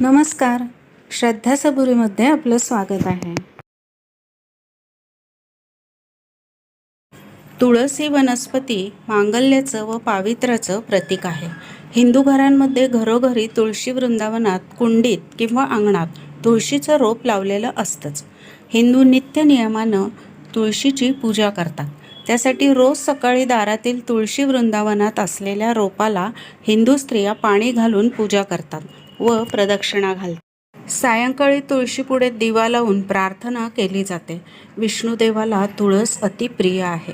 नमस्कार. श्रद्धा सबुरीमध्ये आपलं स्वागत आहे. तुळस ही वनस्पती मांगल्याचं व पावित्र्याचं प्रतीक आहे. हिंदू घरांमध्ये घरोघरी तुळशी वृंदावनात कुंडीत किंवा अंगणात तुळशीचं रोप लावलेलं असतंच. हिंदू नित्य नियमानं तुळशीची पूजा करतात. त्यासाठी रोज सकाळी दारातील तुळशी वृंदावनात असलेल्या रोपाला हिंदू स्त्रिया पाणी घालून पूजा करतात. व प्रदक्षिणा घालतात सायंकाळी तुळशीपुढे दिवा लावून प्रार्थना केली जाते. विष्णुदेवाला तुळस अतिप्रिय आहे.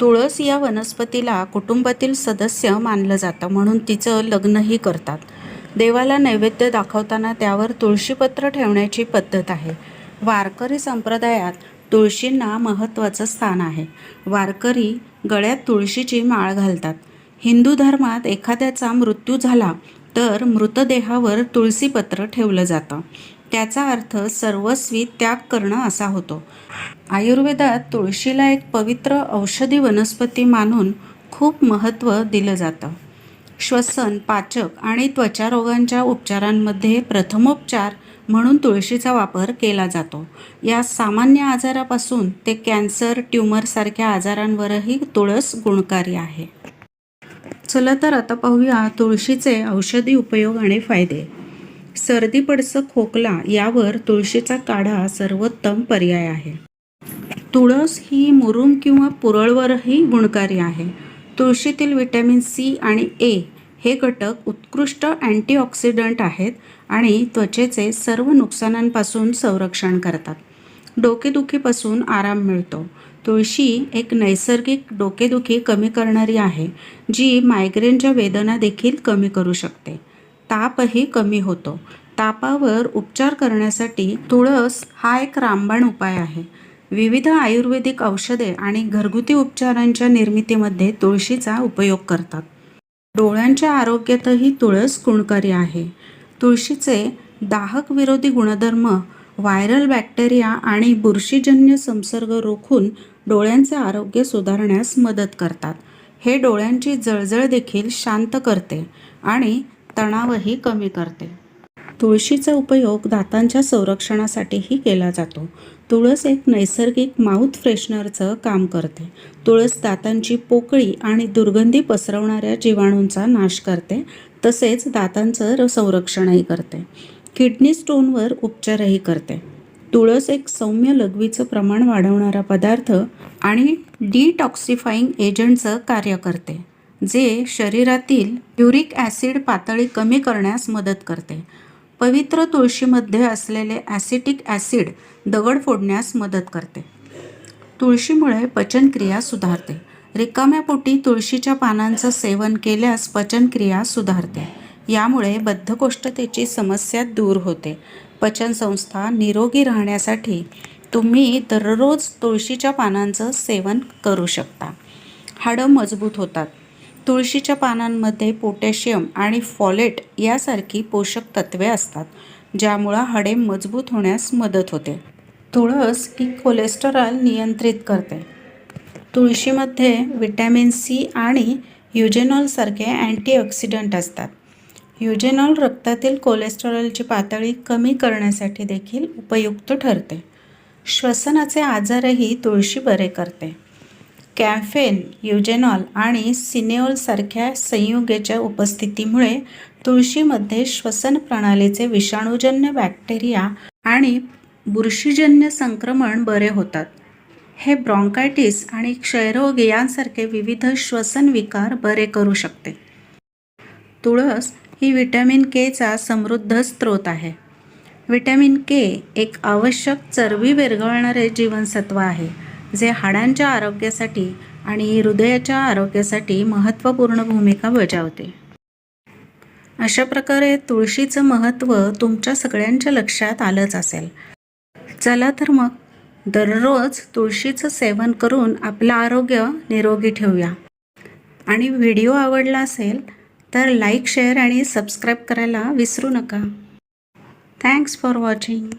तुळस या वनस्पतीला कुटुंबातील सदस्य मानलं जातं म्हणून तिचं लग्नही करतात. देवाला नैवेद्य दाखवताना त्यावर तुळशीपत्र ठेवण्याची पद्धत आहे. वारकरी संप्रदायात तुळशींना महत्त्वाचं स्थान आहे. वारकरी गळ्यात तुळशीची माळ घालतात. हिंदू धर्मात एखाद्याचा मृत्यू झाला तर मृतदेहावर तुळशीपत्र ठेवलं जातं. त्याचा अर्थ सर्वस्वी त्याग करणं असा होतो. आयुर्वेदात तुळशीला एक पवित्र औषधी वनस्पती मानून खूप महत्त्व दिलं जातं. श्वसन पाचक आणि त्वचा रोगांच्या उपचारांमध्ये प्रथमोपचार म्हणून तुळशीचा वापर केला जातो. या सामान्य आजारापासून ते कॅन्सर ट्यूमरसारख्या आजारांवरही तुळस गुणकारी आहे. चला तर आता पाहूया तुळशीचे औषधी उपयोग आणि फायदे. सर्दी पडसं खोकला यावर तुळशीचा काढा सर्वोत्तम पर्याय आहे. तुळस ही मुरुम किंवा पुरळवरही गुणकारी आहे. तुळशीतील विटॅमिन सी आणि ए हे घटक उत्कृष्ट अँटीऑक्सिडंट आहेत आणि त्वचेचे सर्व नुकसानांपासून संरक्षण करतात. डोकेदुखीपासून आराम मिळतो. तुळशी एक नैसर्गिक डोकेदुखी कमी करणारी आहे जी मायग्रेनच्या वेदना देखील कमी करू शकते. तापही कमी होतो. तापावर उपचार करण्यासाठी तुळस हा एक रामबाण उपाय आहे. विविध आयुर्वेदिक औषधे आणि घरगुती उपचारांच्या निर्मितीमध्ये तुळशीचा उपयोग करतात. डोळ्यांच्या आरोग्यातही तुळस गुणकारी आहे. तुळशीचे दाहक विरोधी गुणधर्म व्हायरल बॅक्टेरिया आणि बुरशीजन्य संसर्ग रोखून डोळ्यांचे आरोग्य सुधारण्यास मदत करतात. हे डोळ्यांची जळजळ देखील शांत करते आणि तणावही कमी करते. तुळशीचा उपयोग दातांच्या संरक्षणासाठीही केला जातो. तुळस एक नैसर्गिक माउथ फ्रेशनरचं काम करते. तुळस दातांची पोकळी आणि दुर्गंधी पसरवणाऱ्या जीवाणूंचा नाश करते तसेच दातांचं संरक्षणही करते. किडनी स्टोनवर उपचारही करते. तुळस एक सौम्य लघवीचं प्रमाण वाढवणारा पदार्थ आणि डिटॉक्सिफाईंग एजंटचं कार्य करते जे शरीरातील युरिक ॲसिड पातळी कमी करण्यास मदत करते. पवित्र तुळशीमध्ये असलेले ॲसिटिक ॲसिड दगड फोडण्यास मदत करते. तुळशीमुळे पचनक्रिया सुधारते. रिकाम्या पोटी तुळशीच्या पानांचं सेवन केल्यास पचनक्रिया सुधारते. यामुळे बद्धकोष्ठतेची समस्या दूर होते. पचनसंस्था निरोगी राहण्यासाठी तुम्ही दररोज तुळशीच्या पानांचं सेवन करू शकता. हाडं मजबूत होतात. तुळशीच्या पानांमध्ये पोटॅशियम आणि फॉलेट यासारखी पोषक तत्वे असतात ज्यामुळं हाडे मजबूत होण्यास मदत होते. तुळस ही कोलेस्टेरॉल नियंत्रित करते. तुळशीमध्ये विटॅमिन सी आणि युजेनॉलसारखे अँटीऑक्सिडंट असतात. युजेनॉल रक्तातील कोलेस्टेरॉलची पातळी कमी करण्यासाठी देखील उपयुक्त ठरते. श्वसनाचे आजारही तुळशी बरे करते. कॅम्फेन युजेनॉल आणि सिनेओलसारख्या संयुगेच्या उपस्थितीमुळे तुळशीमध्ये श्वसन प्रणालीचे विषाणूजन्य बॅक्टेरिया आणि बुरशीजन्य संक्रमण बरे होतात. हे ब्रॉन्कायटिस आणि क्षयरोग यांसारखे विविध श्वसन विकार बरे करू शकते. तुळस ही विटॅमिन केचा समृद्ध स्रोत आहे. विटॅमिन के एक आवश्यक चरबी विरघळणारे जीवनसत्व आहे जे हाडांच्या आरोग्यासाठी आणि हृदयाच्या आरोग्यासाठी महत्त्वपूर्ण भूमिका बजावते. अशा प्रकारे तुळशीचं महत्त्व तुमच्या सगळ्यांच्या लक्षात आलंच असेल. चला तर मग दररोज तुळशीचं सेवन करून आपलं आरोग्य निरोगी ठेवूया. आणि व्हिडिओ आवडला असेल तर लाईक शेअर आणि सबस्क्राईब करायला विसरू नका. Thanks for watching